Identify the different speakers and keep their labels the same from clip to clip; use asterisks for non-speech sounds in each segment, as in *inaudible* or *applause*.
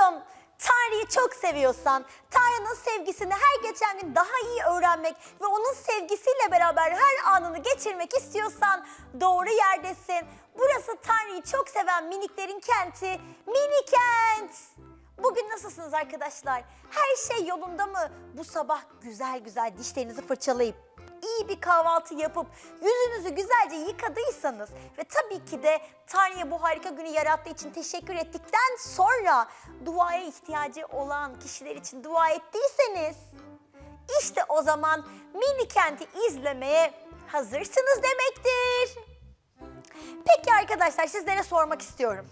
Speaker 1: dostum, Tanrı'yı çok seviyorsan, Tanrı'nın sevgisini her geçen gün daha iyi öğrenmek ve onun sevgisiyle beraber her anını geçirmek istiyorsan doğru yerdesin. Burası Tanrı'yı çok seven miniklerin kenti, Mini Kent. Bugün nasılsınız arkadaşlar? Her şey yolunda mı? Bu sabah güzel güzel dişlerinizi fırçalayıp iyi bir kahvaltı yapıp yüzünüzü güzelce yıkadıysanız ve tabii ki de Tanrı'ya bu harika günü yarattığı için teşekkür ettikten sonra duaya ihtiyacı olan kişiler için dua ettiyseniz işte o zaman mini kenti izlemeye hazırsınız demektir. Peki arkadaşlar sizlere sormak istiyorum.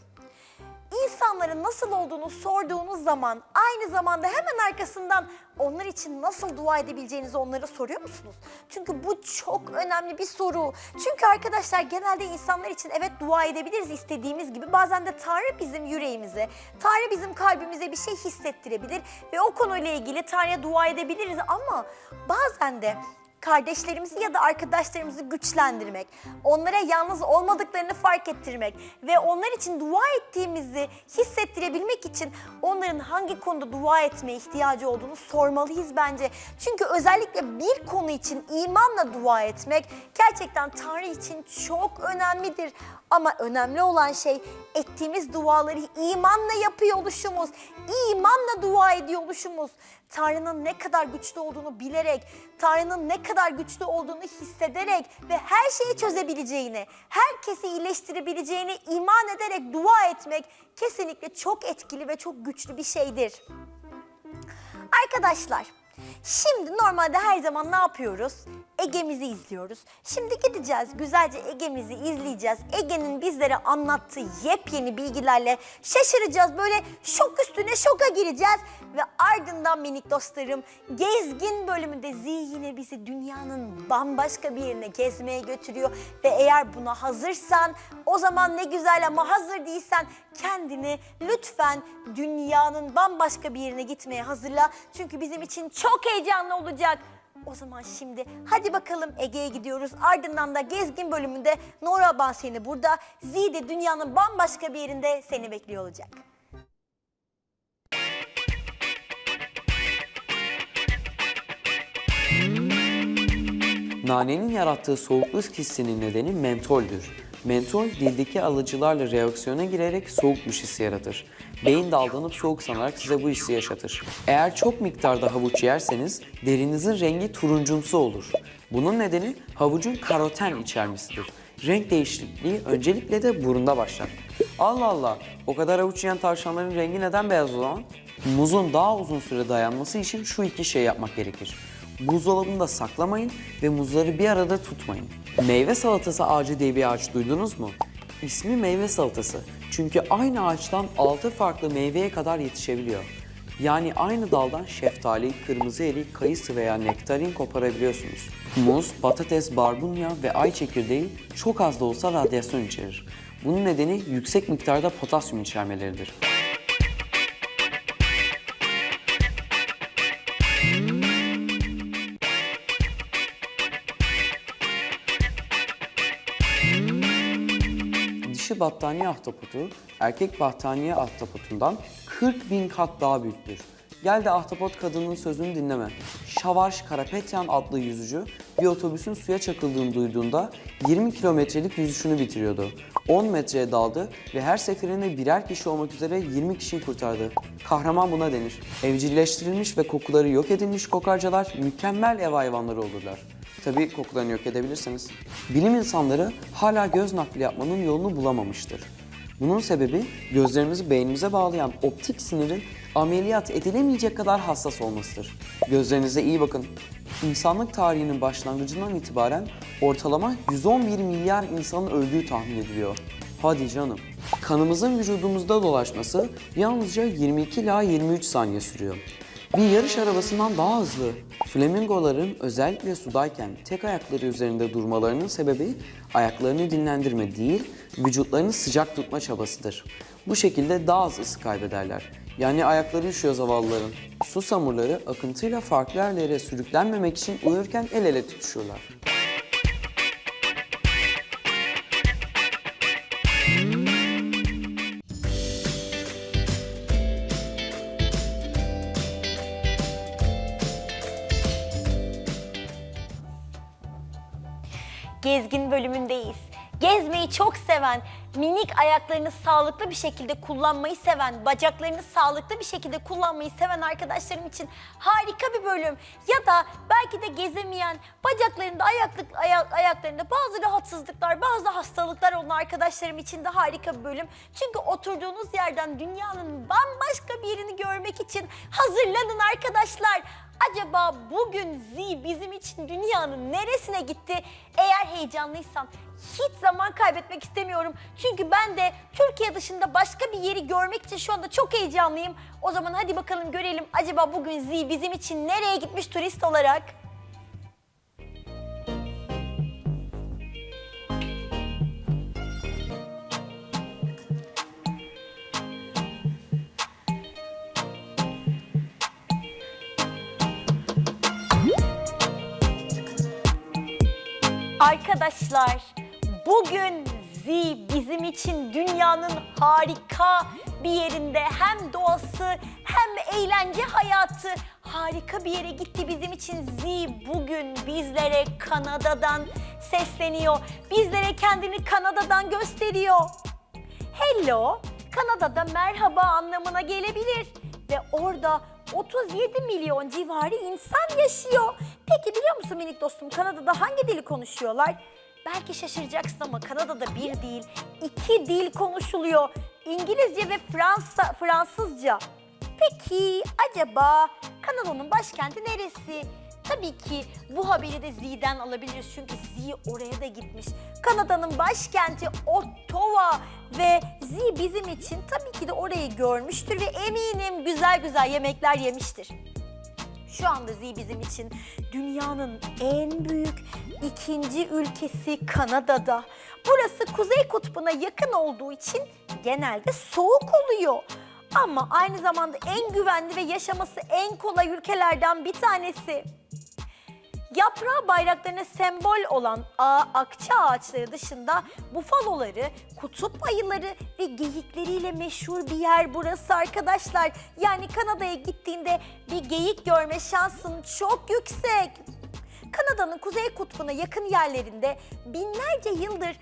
Speaker 1: İnsanların nasıl olduğunu sorduğunuz zaman aynı zamanda hemen arkasından onlar için nasıl dua edebileceğinizi onlara soruyor musunuz? Çünkü bu çok önemli bir soru. Çünkü arkadaşlar genelde insanlar için evet dua edebiliriz istediğimiz gibi. Bazen de Tanrı bizim yüreğimize, Tanrı bizim kalbimize bir şey hissettirebilir ve o konuyla ilgili Tanrı'ya dua edebiliriz ama bazen de kardeşlerimizi ya da arkadaşlarımızı güçlendirmek, onlara yalnız olmadıklarını fark ettirmek ve onlar için dua ettiğimizi hissettirebilmek için onların hangi konuda dua etmeye ihtiyacı olduğunu sormalıyız bence. Çünkü özellikle bir konu için imanla dua etmek gerçekten Tanrı için çok önemlidir. Ama önemli olan şey ettiğimiz duaları imanla yapıyor oluşumuz, imanla dua ediyor oluşumuz. Tanrı'nın ne kadar güçlü olduğunu bilerek, Tanrı'nın ne kadar güçlü olduğunu hissederek ve her şeyi çözebileceğini, herkesi iyileştirebileceğini iman ederek dua etmek kesinlikle çok etkili ve çok güçlü bir şeydir. Arkadaşlar, şimdi normalde her zaman ne yapıyoruz? Ege'mizi izliyoruz. Şimdi gideceğiz, güzelce Ege'mizi izleyeceğiz. Ege'nin bizlere anlattığı yepyeni bilgilerle şaşıracağız. Böyle şok üstüne şoka gireceğiz. Ve ardından minik dostlarım, gezgin bölümünde Z yine bizi dünyanın bambaşka bir yerine gezmeye götürüyor. Ve eğer buna hazırsan, o zaman ne güzel ama hazır değilsen kendini lütfen dünyanın bambaşka bir yerine gitmeye hazırla. Çünkü bizim için çok heyecanlı olacak. O zaman şimdi hadi bakalım Ege'ye gidiyoruz. Ardından da gezgin bölümünde Nora Ban seni burada. Z de dünyanın bambaşka bir yerinde seni bekliyor olacak.
Speaker 2: Nanenin yarattığı soğukluk hissinin nedeni mentoldür. Mentol dildeki alıcılarla reaksiyona girerek soğukmuş hissi yaratır. Beyin daldanıp soğuk sanarak size bu hissi yaşatır. Eğer çok miktarda havuç yerseniz derinizin rengi turuncumsu olur. Bunun nedeni havucun karoten içermesidir. Renk değişikliği öncelikle de burunda başlar. Allah Allah, o kadar havuç yiyen tavşanların rengi neden beyaz o zaman? Muzun daha uzun süre dayanması için şu iki şey yapmak gerekir. Buzdolabında saklamayın ve muzları bir arada tutmayın. Meyve salatası ağacı diye bir ağaç duydunuz mu? İsmi meyve salatası. Çünkü aynı ağaçtan 6 farklı meyveye kadar yetişebiliyor. Yani aynı daldan şeftali, kırmızı erik, kayısı veya nektarin koparabiliyorsunuz. Muz, patates, barbunya ve ay çekirdeği çok az da olsa radyasyon içerir. Bunun nedeni yüksek miktarda potasyum içermeleridir. Battaniye ahtapotu, erkek battaniye ahtapotundan 40 bin kat daha büyüktür. Gel de ahtapot kadının sözünü dinleme. Şavarş Karapetyan adlı yüzücü bir otobüsün suya çakıldığını duyduğunda 20 kilometrelik yüzüşünü bitiriyordu. 10 metreye daldı ve her seferinde birer kişi olmak üzere 20 kişiyi kurtardı. Kahraman buna denir. Evcilleştirilmiş ve kokuları yok edilmiş kokarcalar mükemmel ev hayvanları olurlar. Tabii kokularını yok edebilirsiniz. Bilim insanları hala göz nakli yapmanın yolunu bulamamıştır. Bunun sebebi gözlerimizi beynimize bağlayan optik sinirin ameliyat edilemeyecek kadar hassas olmasıdır. Gözlerinize iyi bakın. İnsanlık tarihinin başlangıcından itibaren ortalama 111 milyar insanın öldüğü tahmin ediliyor. Hadi canım. Kanımızın vücudumuzda dolaşması yalnızca 22 ila 23 saniye sürüyor. Bir yarış arabasından daha hızlı. Flamingoların özellikle sudayken tek ayakları üzerinde durmalarının sebebi ayaklarını dinlendirme değil, vücutlarını sıcak tutma çabasıdır. Bu şekilde daha az ısı kaybederler. Yani ayakları üşüyor zavallıların. Su samurları akıntıyla farklı yerlere sürüklenmemek için uyurken el ele tutuşurlar.
Speaker 1: Gezgin bölümündeyiz. Gezmeyi çok seven, minik ayaklarını sağlıklı bir şekilde kullanmayı seven, bacaklarını sağlıklı bir şekilde kullanmayı seven arkadaşlarım için harika bir bölüm. Ya da belki de gezemeyen, bacaklarında, ayaklık, ayak, ayaklarında bazı rahatsızlıklar, bazı hastalıklar olan arkadaşlarım için de harika bir bölüm. Çünkü oturduğunuz yerden dünyanın bambaşka bir yerini görmek için hazırlanın arkadaşlar. Acaba bugün Z bizim için dünyanın neresine gitti? Eğer heyecanlıysan hiç zaman kaybetmek istemiyorum. Çünkü ben de Türkiye dışında başka bir yeri görmek için şu anda çok heyecanlıyım. O zaman hadi bakalım görelim acaba bugün Z bizim için nereye gitmiş turist olarak? Arkadaşlar bugün Z bizim için dünyanın harika bir yerinde hem doğası hem eğlence hayatı harika bir yere gitti bizim için Z bugün bizlere Kanada'dan sesleniyor. Bizlere kendini Kanada'dan gösteriyor. Hello, Kanada'da merhaba anlamına gelebilir ve orada 37 milyon civarı insan yaşıyor. Peki biliyor musun minik dostum Kanada'da hangi dili konuşuyorlar? Belki şaşıracaksın ama Kanada'da bir değil, iki dil konuşuluyor. İngilizce ve Fransa, Fransızca. Peki acaba Kanada'nın başkenti neresi? Tabii ki bu haberi de Z'den alabiliriz çünkü Z oraya da gitmiş. Kanada'nın başkenti Ottawa ve Z bizim için tabii ki de orayı görmüştür ve eminim güzel güzel yemekler yemiştir. Şu anda Z bizim için dünyanın en büyük ikinci ülkesi Kanada'da. Burası Kuzey Kutbu'na yakın olduğu için genelde soğuk oluyor. Ama aynı zamanda en güvenli ve yaşaması en kolay ülkelerden bir tanesi. Yaprağı bayraklarına sembol olan ağ, akça ağaçları dışında bufaloları, kutup ayıları ve geyikleriyle meşhur bir yer burası arkadaşlar. Yani Kanada'ya gittiğinde bir geyik görme şansın çok yüksek. Kanada'nın kuzey kutbuna yakın yerlerinde binlerce yıldır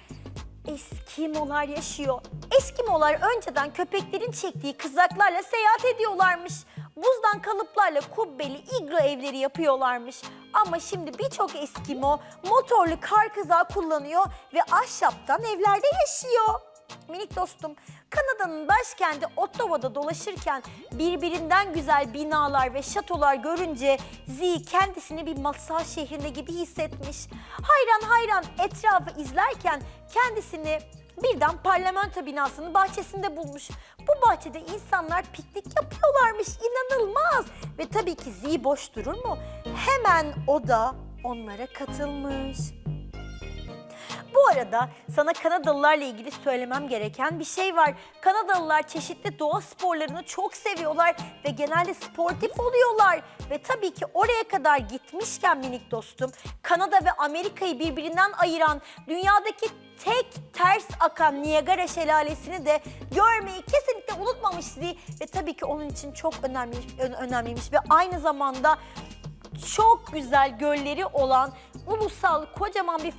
Speaker 1: Eskimolar yaşıyor. Eskimolar önceden köpeklerin çektiği kızaklarla seyahat ediyorlarmış. Buzdan kalıplarla kubbeli iglo evleri yapıyorlarmış. Ama şimdi birçok Eskimo motorlu kar kızağı kullanıyor ve ahşaptan evlerde yaşıyor. Minik dostum, Kanada'nın başkenti Ottawa'da dolaşırken birbirinden güzel binalar ve şatolar görünce Z kendisini bir masal şehrinde gibi hissetmiş. Hayran hayran etrafı izlerken kendisini birden parlamento binasının bahçesinde bulmuş. Bu bahçede insanlar piknik yapıyorlarmış. İnanılmaz. Ve tabii ki Z boş durur mu? Hemen o da onlara katılmış. Bu arada sana Kanadalılarla ilgili söylemem gereken bir şey var. Kanadalılar çeşitli doğa sporlarını çok seviyorlar ve genelde sportif oluyorlar. Ve tabii ki oraya kadar gitmişken minik dostum, Kanada ve Amerika'yı birbirinden ayıran dünyadaki tek ters akan Niagara şelalesini de görmeyi kesinlikle unutmamıştı. Ve tabii ki onun için çok önemli, önemliymiş ve aynı zamanda çok güzel gölleri olan ulusal kocaman bir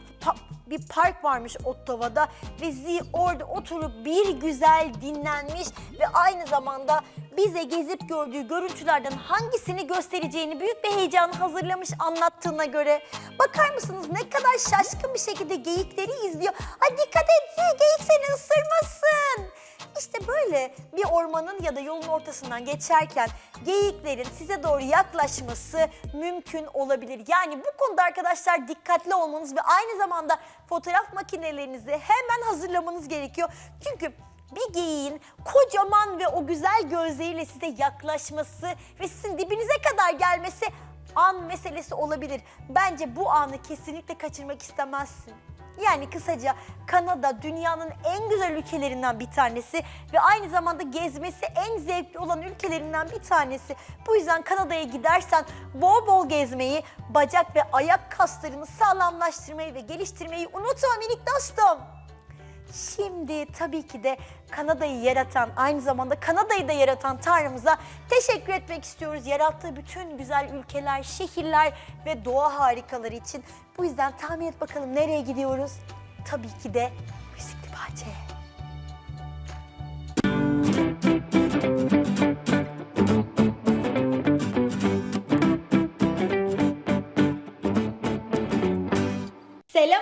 Speaker 1: bir park varmış Ottawa'da ve Z orada oturup bir güzel dinlenmiş ve aynı zamanda bize gezip gördüğü görüntülerden hangisini göstereceğini büyük bir heyecan hazırlamış anlattığına göre. Bakar mısınız ne kadar şaşkın bir şekilde geyikleri izliyor. Ay dikkat et Z geyik seni ısırmasın. İşte böyle bir ormanın ya da yolun ortasından geçerken geyiklerin size doğru yaklaşması mümkün olabilir. Yani bu konuda arkadaşlar dikkatli olmanız ve aynı zamanda fotoğraf makinelerinizi hemen hazırlamanız gerekiyor. Çünkü bir geyiğin kocaman ve o güzel gözleriyle size yaklaşması ve sizin dibinize kadar gelmesi an meselesi olabilir. Bence bu anı kesinlikle kaçırmak istemezsin. Yani kısaca Kanada dünyanın en güzel ülkelerinden bir tanesi ve aynı zamanda gezmesi en zevkli olan ülkelerinden bir tanesi. Bu yüzden Kanada'ya gidersen bol bol gezmeyi, bacak ve ayak kaslarını sağlamlaştırmayı ve geliştirmeyi unutma minik dostum. Şimdi tabii ki de Kanada'yı yaratan, aynı zamanda Kanada'yı da yaratan Tanrımıza teşekkür etmek istiyoruz. Yarattığı bütün güzel ülkeler, şehirler ve doğa harikaları için. Bu yüzden tahmin et bakalım nereye gidiyoruz? Tabii ki de Müzikli Bahçe'ye. Selam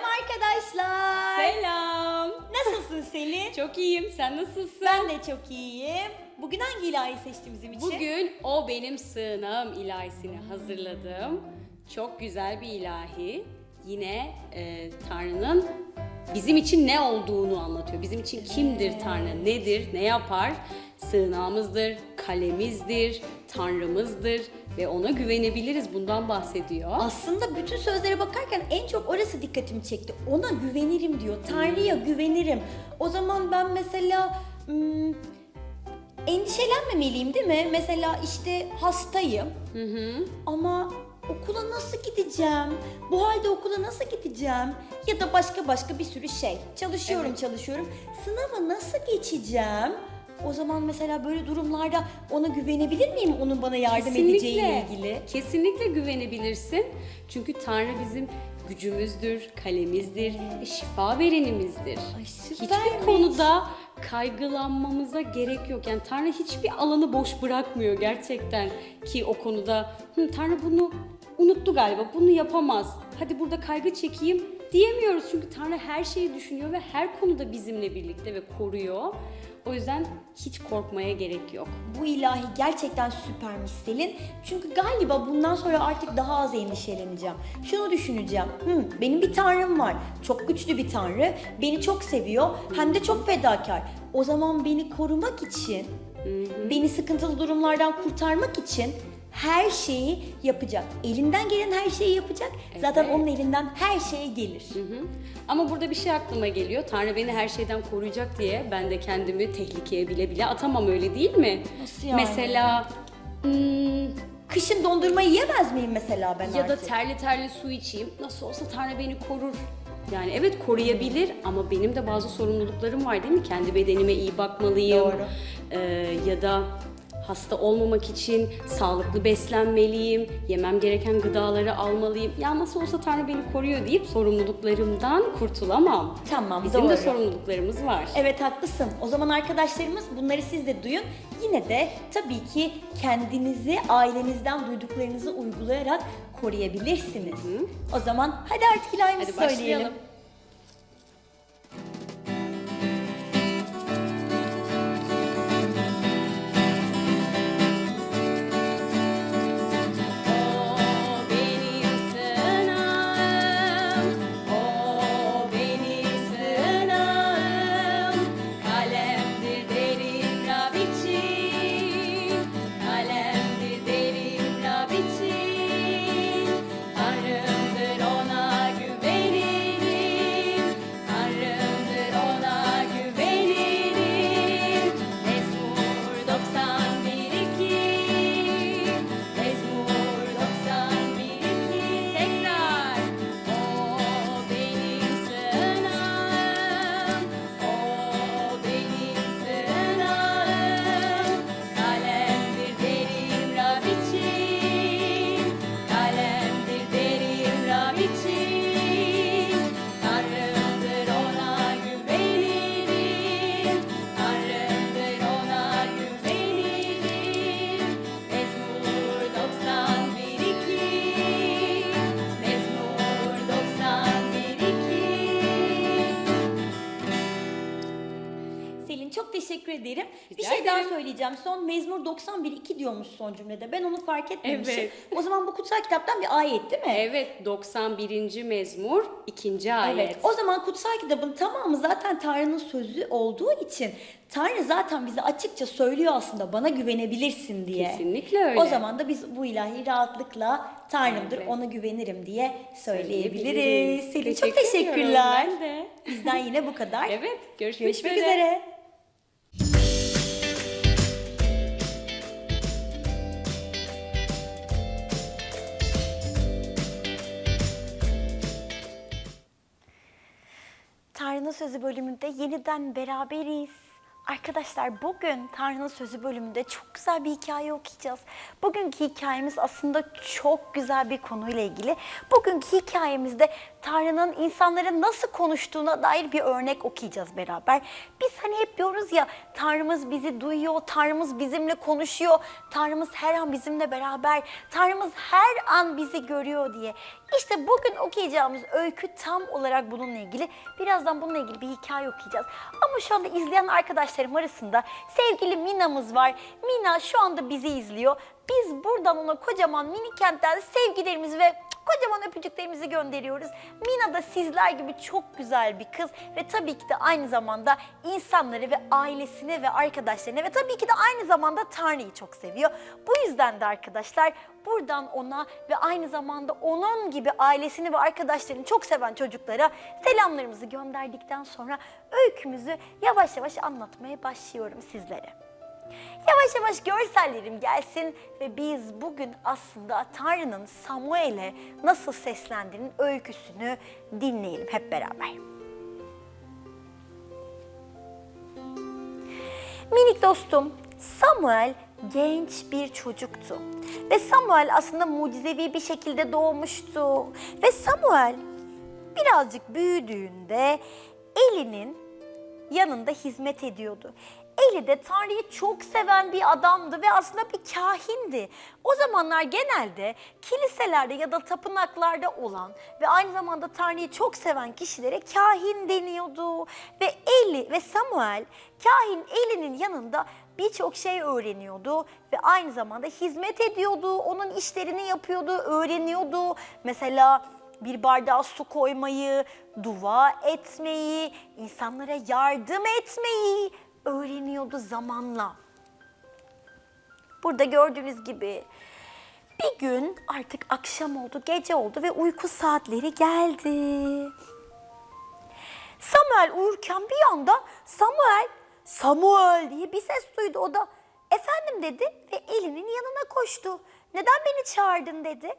Speaker 3: Çok iyiyim. Sen nasılsın?
Speaker 1: Ben de çok iyiyim. Bugün hangi ilahi seçti bizim için?
Speaker 3: Bugün o benim sığınağım ilahisini hazırladım. Çok güzel bir ilahi. Yine e, Tanrı'nın bizim için ne olduğunu anlatıyor. Bizim için kimdir Tanrı, nedir, ne yapar? Sığınağımızdır, kalemizdir, Tanrımızdır ve ona güvenebiliriz. Bundan bahsediyor.
Speaker 1: Aslında bütün sözlere bakarken en çok orası dikkatimi çekti. Ona güvenirim diyor. Tanrı'ya güvenirim. O zaman ben mesela hmm, endişelenmemeliyim değil mi? Mesela işte hastayım. Ama okula nasıl gideceğim? Bu halde okula nasıl gideceğim? Ya da başka başka bir sürü şey. Çalışıyorum çalışıyorum. Sınavı nasıl geçeceğim? O zaman mesela böyle durumlarda ona güvenebilir miyim? Onun bana yardım edeceğiyle ilgili.
Speaker 3: Kesinlikle güvenebilirsin. Çünkü Tanrı bizim gücümüzdür, kalemizdir, şifa verenimizdir.
Speaker 1: Ay.
Speaker 3: Hiçbir konuda kaygılanmamıza gerek yok. Yani Tanrı hiçbir alanı boş bırakmıyor gerçekten ki o konuda Hı, Tanrı bunu unuttu galiba, bunu yapamaz. Hadi burada kaygı çekeyim diyemiyoruz. Çünkü Tanrı her şeyi düşünüyor ve her konuda bizimle birlikte ve koruyor. O yüzden hiç korkmaya gerek yok.
Speaker 1: Bu ilahi gerçekten süpermiş Selin. Çünkü galiba bundan sonra artık daha az endişeleneceğim. Şunu düşüneceğim. "Hmm, benim bir tanrım var. Çok güçlü bir tanrı. Beni çok seviyor. Hem de çok fedakar. O zaman beni korumak için, beni sıkıntılı durumlardan kurtarmak için her şeyi yapacak. Elinden gelen her şeyi yapacak. Zaten
Speaker 3: Evet.
Speaker 1: onun elinden her şey gelir.
Speaker 3: Hı hı. Ama burada bir şey aklıma geliyor. Tanrı beni her şeyden koruyacak diye ben de kendimi tehlikeye bile bile atamam öyle değil mi?
Speaker 1: Nasıl yani?
Speaker 3: Mesela hmm,
Speaker 1: Kışın dondurma yiyemez miyim mesela ben
Speaker 3: ya da
Speaker 1: artık?
Speaker 3: terli terli su içeyim. Nasıl olsa Tanrı beni korur. Yani evet koruyabilir ama benim de bazı sorumluluklarım var değil mi? Kendi bedenime iyi bakmalıyım.
Speaker 1: Doğru.
Speaker 3: Ee, ya da hasta olmamak için sağlıklı beslenmeliyim, yemem gereken gıdaları almalıyım. Ya nasıl olsa Tanrı beni koruyor deyip sorumluluklarımdan kurtulamam.
Speaker 1: Tamam,
Speaker 3: Bizim
Speaker 1: doğru.
Speaker 3: de sorumluluklarımız var.
Speaker 1: Evet haklısın. O zaman arkadaşlarımız bunları siz de duyun. Yine de tabii ki kendinizi ailenizden duyduklarınızı uygulayarak koruyabilirsiniz. O zaman hadi artık ilahimizi
Speaker 3: Hadi
Speaker 1: söyleyelim.
Speaker 3: başlayalım.
Speaker 1: Teşekkür ederim. bir
Speaker 3: Rica
Speaker 1: şey daha
Speaker 3: ederim.
Speaker 1: söyleyeceğim. Son Mezmur 91 2 diyormuş son cümlede. Ben onu fark etmemişim.
Speaker 3: Evet.
Speaker 1: O zaman bu kutsal kitaptan bir ayet değil mi?
Speaker 3: Evet 91. mezmur 2. ayet.
Speaker 1: Evet. O zaman kutsal kitabın tamamı zaten Tanrı'nın sözü olduğu için Tanrı zaten bize açıkça söylüyor aslında bana güvenebilirsin diye.
Speaker 3: Kesinlikle öyle.
Speaker 1: O zaman da biz bu ilahi rahatlıkla Tanrımdır
Speaker 3: Evet.
Speaker 1: ona güvenirim diye söyleyebiliriz. Selin çok
Speaker 3: Teşekkür
Speaker 1: teşekkürler.
Speaker 3: ediyorum, ben de.
Speaker 1: Bizden yine bu kadar.
Speaker 3: Evet görüşmek,
Speaker 1: Görüşmek üzere. Tanrı'nın Sözü bölümünde yeniden beraberiz. Arkadaşlar bugün Tanrı'nın Sözü bölümünde çok güzel bir hikaye okuyacağız. Bugünkü hikayemiz aslında çok güzel bir konuyla ilgili. Bugünkü hikayemizde Tanrı'nın insanlara nasıl konuştuğuna dair bir örnek okuyacağız beraber. Biz hani hep diyoruz ya Tanrımız bizi duyuyor, Tanrımız bizimle konuşuyor, Tanrımız her an bizimle beraber, Tanrımız her an bizi görüyor diye. İşte bugün okuyacağımız öykü tam olarak bununla ilgili. Birazdan bununla ilgili bir hikaye okuyacağız. Ama şu anda izleyen arkadaşlarım arasında sevgili Mina'mız var. Mina şu anda bizi izliyor. Biz buradan ona kocaman mini kentten sevgilerimizi ve kocaman öpücüklerimizi gönderiyoruz. Mina da sizler gibi çok güzel bir kız ve tabii ki de aynı zamanda insanları ve ailesini ve arkadaşlarını ve tabii ki de aynı zamanda Tanrı'yı çok seviyor. Bu yüzden de arkadaşlar buradan ona ve aynı zamanda onun gibi ailesini ve arkadaşlarını çok seven çocuklara selamlarımızı gönderdikten sonra öykümüzü yavaş yavaş anlatmaya başlıyorum sizlere. Yavaş yavaş görsellerim gelsin ve biz bugün aslında Tanrı'nın Samuel'e nasıl seslendiğinin öyküsünü dinleyelim hep beraber. Minik dostum, Samuel genç bir çocuktu. Ve Samuel aslında mucizevi bir şekilde doğmuştu. Ve Samuel birazcık büyüdüğünde Eli'nin yanında hizmet ediyordu. Eli de Tanrı'yı çok seven bir adamdı ve aslında bir kahindi. O zamanlar genelde kiliselerde ya da tapınaklarda olan ve aynı zamanda Tanrı'yı çok seven kişilere kahin deniyordu. Ve Eli ve Samuel kahin Eli'nin yanında birçok şey öğreniyordu ve aynı zamanda hizmet ediyordu. Onun işlerini yapıyordu, öğreniyordu. Mesela bir bardağa su koymayı, dua etmeyi, insanlara yardım etmeyi öğreniyordu zamanla. Burada gördüğünüz gibi bir gün artık akşam oldu, gece oldu ve uyku saatleri geldi. Samuel uyurken bir anda Samuel, Samuel diye bir ses duydu. O da efendim dedi ve Eli'nin yanına koştu. Neden beni çağırdın dedi.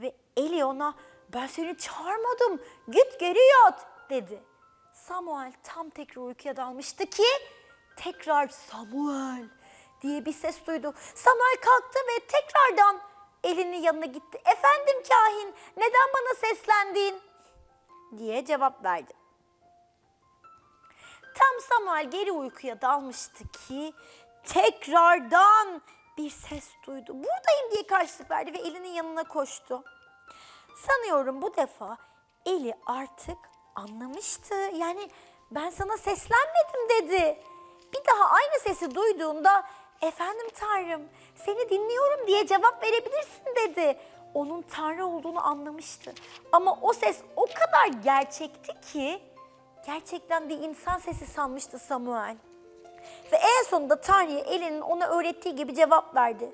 Speaker 1: Ve Eli ona ben seni çağırmadım git geri yat dedi. Samuel tam tekrar uykuya dalmıştı ki tekrar Samuel diye bir ses duydu. Samuel kalktı ve tekrardan Eli'nin yanına gitti. Efendim kahin neden bana seslendin? diye cevap verdi. Tam Samuel geri uykuya dalmıştı ki tekrardan bir ses duydu. Buradayım diye karşılık verdi ve elinin yanına koştu. Sanıyorum bu defa Eli artık anlamıştı. Yani ben sana seslenmedim dedi. Bir daha aynı sesi duyduğunda efendim Tanrım seni dinliyorum diye cevap verebilirsin dedi. Onun Tanrı olduğunu anlamıştı. Ama o ses o kadar gerçekti ki gerçekten bir insan sesi sanmıştı Samuel. Ve en sonunda Tanrı'ya elinin ona öğrettiği gibi cevap verdi.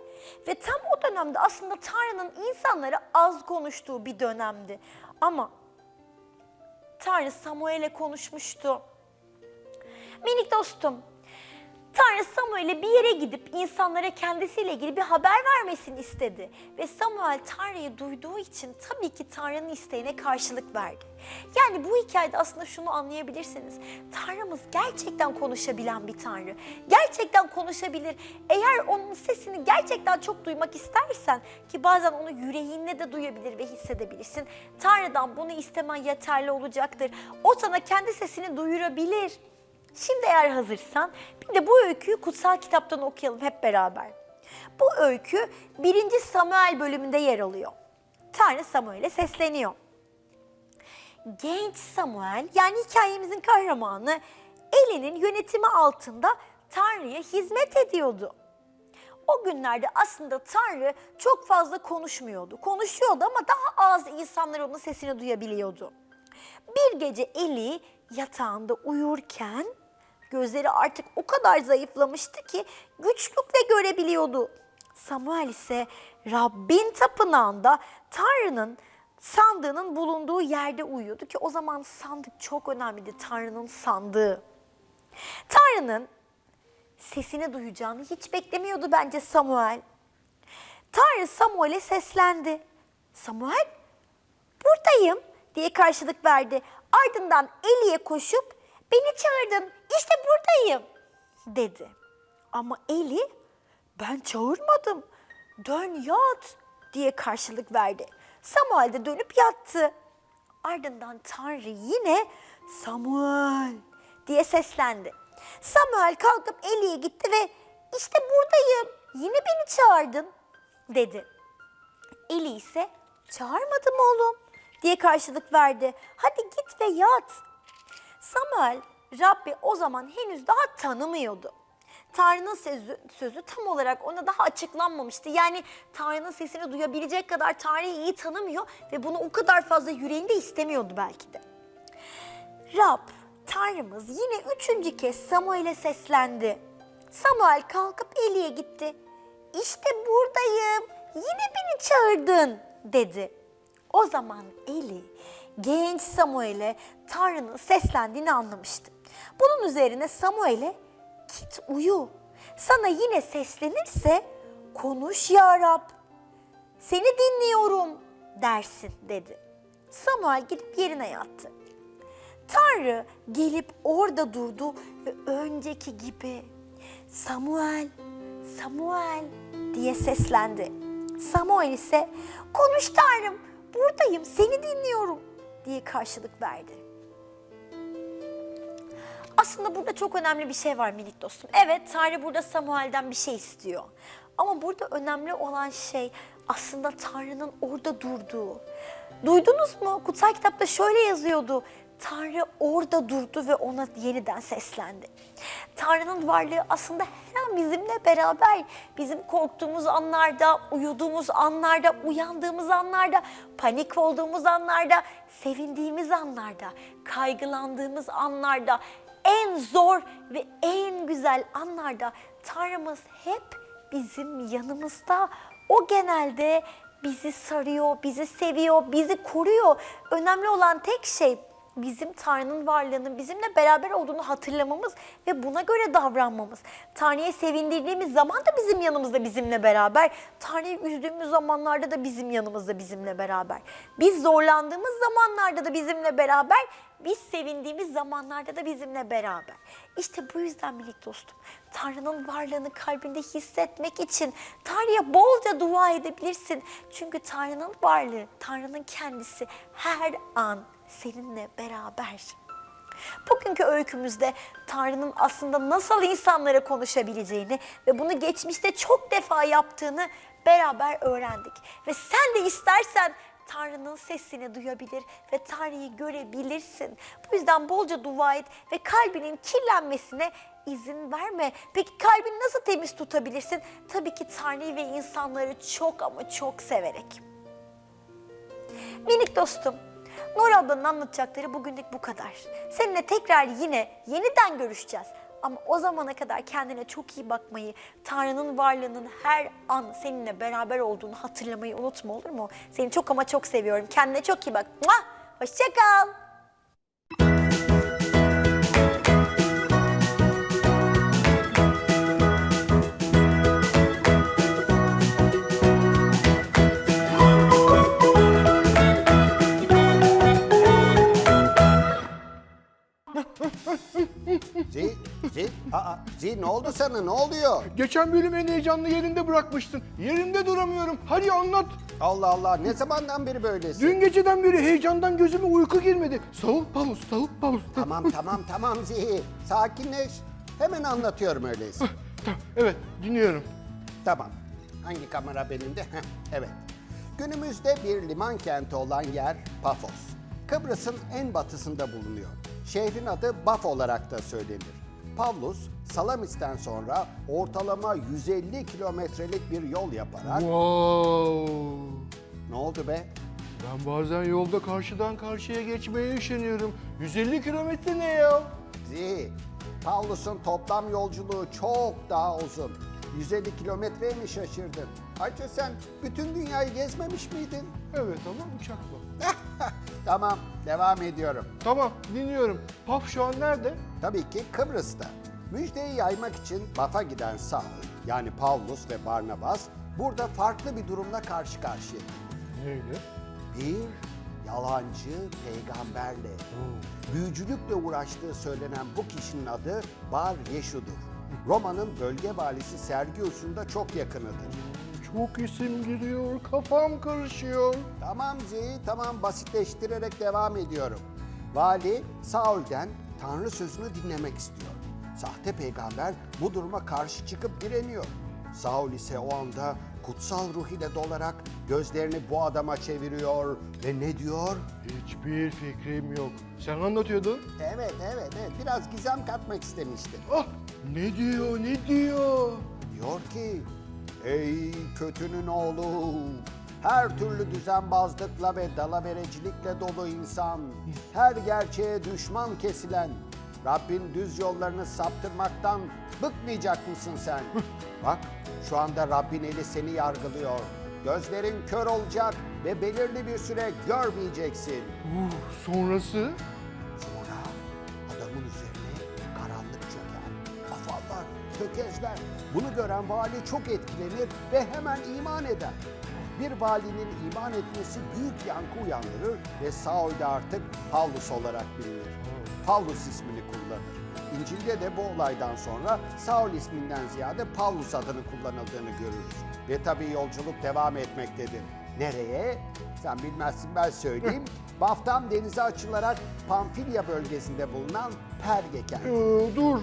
Speaker 1: Ve tam o dönemde aslında Tanrı'nın insanlara az konuştuğu bir dönemdi. Ama Tanrı Samuel'e konuşmuştu. Minik dostum, Tanrı Samuel'e bir yere gidip insanlara kendisiyle ilgili bir haber vermesini istedi. Ve Samuel Tanrı'yı duyduğu için tabii ki Tanrı'nın isteğine karşılık verdi. Yani bu hikayede aslında şunu anlayabilirsiniz. Tanrımız gerçekten konuşabilen bir Tanrı. Gerçekten konuşabilir. Eğer onun sesini gerçekten çok duymak istersen ki bazen onu yüreğinle de duyabilir ve hissedebilirsin. Tanrı'dan bunu istemen yeterli olacaktır. O sana kendi sesini duyurabilir. Şimdi eğer hazırsan bir de bu öyküyü kutsal kitaptan okuyalım hep beraber. Bu öykü 1. Samuel bölümünde yer alıyor. Tanrı Samuel'e sesleniyor. Genç Samuel yani hikayemizin kahramanı Eli'nin yönetimi altında Tanrı'ya hizmet ediyordu. O günlerde aslında Tanrı çok fazla konuşmuyordu. Konuşuyordu ama daha az insanlar onun sesini duyabiliyordu. Bir gece Eli yatağında uyurken gözleri artık o kadar zayıflamıştı ki güçlükle görebiliyordu. Samuel ise Rabbin tapınağında Tanrı'nın sandığının bulunduğu yerde uyuyordu ki o zaman sandık çok önemliydi Tanrı'nın sandığı. Tanrı'nın sesini duyacağını hiç beklemiyordu bence Samuel. Tanrı Samuel'e seslendi. Samuel buradayım diye karşılık verdi. Ardından Eli'ye koşup Beni çağırdın, işte buradayım dedi. Ama Eli ben çağırmadım, dön yat diye karşılık verdi. Samuel de dönüp yattı. Ardından Tanrı yine Samuel diye seslendi. Samuel kalkıp Eli'ye gitti ve işte buradayım, yine beni çağırdın dedi. Eli ise çağırmadım oğlum diye karşılık verdi. Hadi git ve yat. Samuel Rabbi o zaman henüz daha tanımıyordu. Tanrı'nın sözü, sözü tam olarak ona daha açıklanmamıştı. Yani Tanrı'nın sesini duyabilecek kadar Tanrı'yı iyi tanımıyor ve bunu o kadar fazla yüreğinde istemiyordu belki de. Rab, Tanrımız yine üçüncü kez Samuel'e seslendi. Samuel kalkıp Eli'ye gitti. İşte buradayım, yine beni çağırdın dedi. O zaman Eli genç Samuel'e Tanrı'nın seslendiğini anlamıştı. Bunun üzerine Samuel'e git uyu. Sana yine seslenirse konuş ya Rab. Seni dinliyorum dersin dedi. Samuel gidip yerine yattı. Tanrı gelip orada durdu ve önceki gibi Samuel, Samuel diye seslendi. Samuel ise konuş Tanrım buradayım seni dinliyorum diye karşılık verdi. Aslında burada çok önemli bir şey var minik dostum. Evet Tanrı burada Samuel'den bir şey istiyor. Ama burada önemli olan şey aslında Tanrı'nın orada durduğu. Duydunuz mu? Kutsal kitapta şöyle yazıyordu. Tanrı orada durdu ve ona yeniden seslendi. Tanrı'nın varlığı aslında her an bizimle beraber. Bizim korktuğumuz anlarda, uyuduğumuz anlarda, uyandığımız anlarda, panik olduğumuz anlarda, sevindiğimiz anlarda, kaygılandığımız anlarda, en zor ve en güzel anlarda Tanrımız hep bizim yanımızda. O genelde bizi sarıyor, bizi seviyor, bizi koruyor. Önemli olan tek şey bizim Tanrı'nın varlığının bizimle beraber olduğunu hatırlamamız ve buna göre davranmamız. Tanrı'ya sevindirdiğimiz zaman da bizim yanımızda bizimle beraber. Tanrı'yı üzdüğümüz zamanlarda da bizim yanımızda bizimle beraber. Biz zorlandığımız zamanlarda da bizimle beraber. Biz sevindiğimiz zamanlarda da bizimle beraber. İşte bu yüzden minik dostum, Tanrı'nın varlığını kalbinde hissetmek için Tanrı'ya bolca dua edebilirsin. Çünkü Tanrı'nın varlığı, Tanrı'nın kendisi her an seninle beraber. Bugünkü öykümüzde Tanrı'nın aslında nasıl insanlara konuşabileceğini ve bunu geçmişte çok defa yaptığını beraber öğrendik. Ve sen de istersen Tanrı'nın sesini duyabilir ve Tanrı'yı görebilirsin. Bu yüzden bolca dua et ve kalbinin kirlenmesine izin verme. Peki kalbini nasıl temiz tutabilirsin? Tabii ki Tanrı'yı ve insanları çok ama çok severek. Minik dostum, Nur ablanın anlatacakları bugünlük bu kadar. Seninle tekrar yine yeniden görüşeceğiz. Ama o zamana kadar kendine çok iyi bakmayı, Tanrı'nın varlığının her an seninle beraber olduğunu hatırlamayı unutma olur mu? Seni çok ama çok seviyorum. Kendine çok iyi bak. Muah! Hoşça kal.
Speaker 4: Zi, Zi, aa, Zi ne oldu sana ne oluyor?
Speaker 5: Geçen bölüm en heyecanlı yerinde bırakmıştın. Yerimde duramıyorum. Hadi anlat.
Speaker 4: Allah Allah ne zamandan beri böylesin?
Speaker 5: Dün geceden beri heyecandan gözüme uyku girmedi. Savul Pavus, savul Pavus.
Speaker 4: Tamam tamam tamam Zi, sakinleş. Hemen anlatıyorum öyleyse.
Speaker 5: Tamam, evet dinliyorum.
Speaker 4: tamam. Hangi kamera benim de? Heh, evet. Günümüzde bir liman kenti olan yer Pafos. Kıbrıs'ın en batısında bulunuyor. Şehrin adı Baf olarak da söylenir. Pavlus, Salamis'ten sonra ortalama 150 kilometrelik bir yol yaparak...
Speaker 5: Wow.
Speaker 4: Ne oldu be?
Speaker 5: Ben bazen yolda karşıdan karşıya geçmeye üşeniyorum. 150 kilometre ne ya?
Speaker 4: Zi, Pavlus'un toplam yolculuğu çok daha uzun. 150 kilometreye mi şaşırdın? Ayrıca sen bütün dünyayı gezmemiş miydin?
Speaker 5: Evet ama uçakla. *laughs*
Speaker 4: tamam, devam ediyorum.
Speaker 5: Tamam dinliyorum. Paf şu an nerede?
Speaker 4: Tabii ki Kıbrıs'ta. Müjdeyi yaymak için Baf'a giden Saul, yani Pavlus ve Barnabas burada farklı bir durumla karşı karşıya.
Speaker 5: Neyle?
Speaker 4: Bir yalancı peygamberle. Büyücülükle uğraştığı söylenen bu kişinin adı Bar Yeşu'dur. Roma'nın bölge valisi Sergius'un da çok yakınıdır.
Speaker 5: Çok isim giriyor, kafam karışıyor.
Speaker 4: Tamam Zi, tamam basitleştirerek devam ediyorum. Vali Saul'den Tanrı sözünü dinlemek istiyor. Sahte peygamber bu duruma karşı çıkıp direniyor. Saul ise o anda kutsal ruh ile dolarak gözlerini bu adama çeviriyor ve ne diyor?
Speaker 5: Hiçbir fikrim yok. Sen anlatıyordun.
Speaker 4: Evet, evet, evet. Biraz gizem katmak istemiştim.
Speaker 5: Ah, ne diyor, ne diyor?
Speaker 4: Diyor ki, ey kötünün oğlu, her türlü düzenbazlıkla ve dalaverecilikle dolu insan, her gerçeğe düşman kesilen, Rabbin düz yollarını saptırmaktan bıkmayacak mısın sen? *laughs* Bak, şu anda Rabbin eli seni yargılıyor. Gözlerin kör olacak ve belirli bir süre görmeyeceksin.
Speaker 5: Uh, sonrası?
Speaker 4: Tökezler. Bunu gören vali çok etkilenir ve hemen iman eder. Bir valinin iman etmesi büyük yankı uyandırır ve Saul de artık Paulus olarak bilinir. Paulus ismini kullanır. İncil'de de bu olaydan sonra Saul isminden ziyade Paulus adını kullanıldığını görürüz. Ve tabii yolculuk devam etmektedir. Nereye? Sen bilmezsin ben söyleyeyim. *laughs* Baftam denize açılarak Pamfilya bölgesinde bulunan Perge
Speaker 5: Ee,
Speaker 4: kenti.
Speaker 5: dur.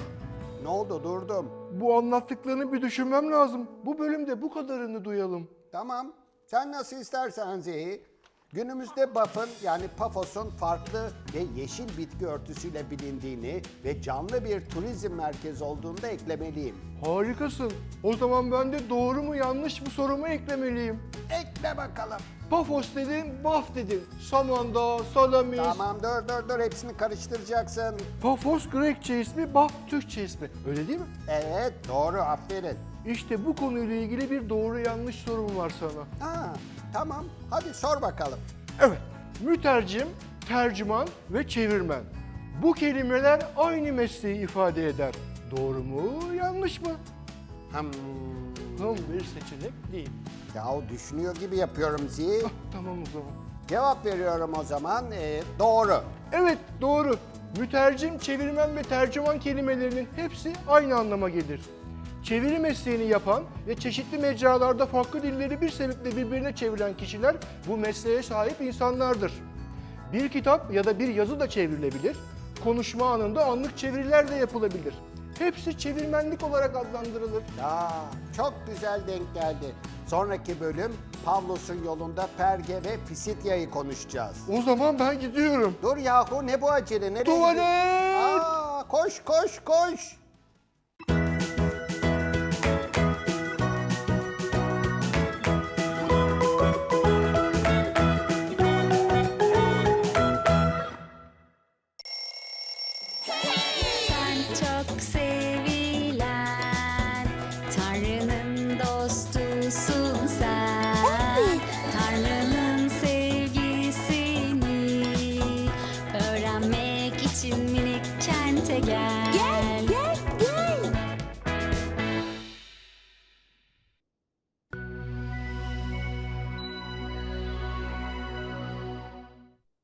Speaker 4: Ne oldu durdum.
Speaker 5: Bu anlattıklarını bir düşünmem lazım. Bu bölümde bu kadarını duyalım.
Speaker 4: Tamam. Sen nasıl istersen Zeyi. Günümüzde Baf'ın yani Pafos'un farklı ve yeşil bitki örtüsüyle bilindiğini ve canlı bir turizm merkezi olduğunu da eklemeliyim.
Speaker 5: Harikasın. O zaman ben de doğru mu yanlış mı sorumu eklemeliyim.
Speaker 4: Ekle bakalım.
Speaker 5: Pafos dedin, Baf dedin. Samandağ, Salamis.
Speaker 4: Tamam dur dur dur hepsini karıştıracaksın.
Speaker 5: Pafos Grekçe ismi, Baf Türkçe ismi. Öyle değil mi?
Speaker 4: Evet doğru aferin.
Speaker 5: İşte bu konuyla ilgili bir doğru yanlış sorum var sana.
Speaker 4: Ha, tamam hadi sor bakalım.
Speaker 5: Evet, mütercim, tercüman ve çevirmen. Bu kelimeler aynı mesleği ifade eder. Doğru mu, yanlış mı?
Speaker 4: Hmm.
Speaker 5: Tam bir seçenek değil.
Speaker 4: Ya düşünüyor gibi yapıyorum Zi.
Speaker 5: Ah, tamam o zaman.
Speaker 4: Cevap veriyorum o zaman. Ee, doğru.
Speaker 5: Evet, doğru. Mütercim, çevirmen ve tercüman kelimelerinin hepsi aynı anlama gelir. Çeviri mesleğini yapan ve çeşitli mecralarda farklı dilleri bir sebeple birbirine çeviren kişiler bu mesleğe sahip insanlardır. Bir kitap ya da bir yazı da çevrilebilir. Konuşma anında anlık çeviriler de yapılabilir. Hepsi çevirmenlik olarak adlandırılır.
Speaker 4: Ya çok güzel denk geldi. Sonraki bölüm Pavlos'un yolunda Perge ve Pisidya'yı konuşacağız.
Speaker 5: O zaman ben gidiyorum.
Speaker 4: Dur yahu ne bu acele? Nereye
Speaker 5: Tuvalet!
Speaker 4: gidiyorsun? Aa, koş koş koş.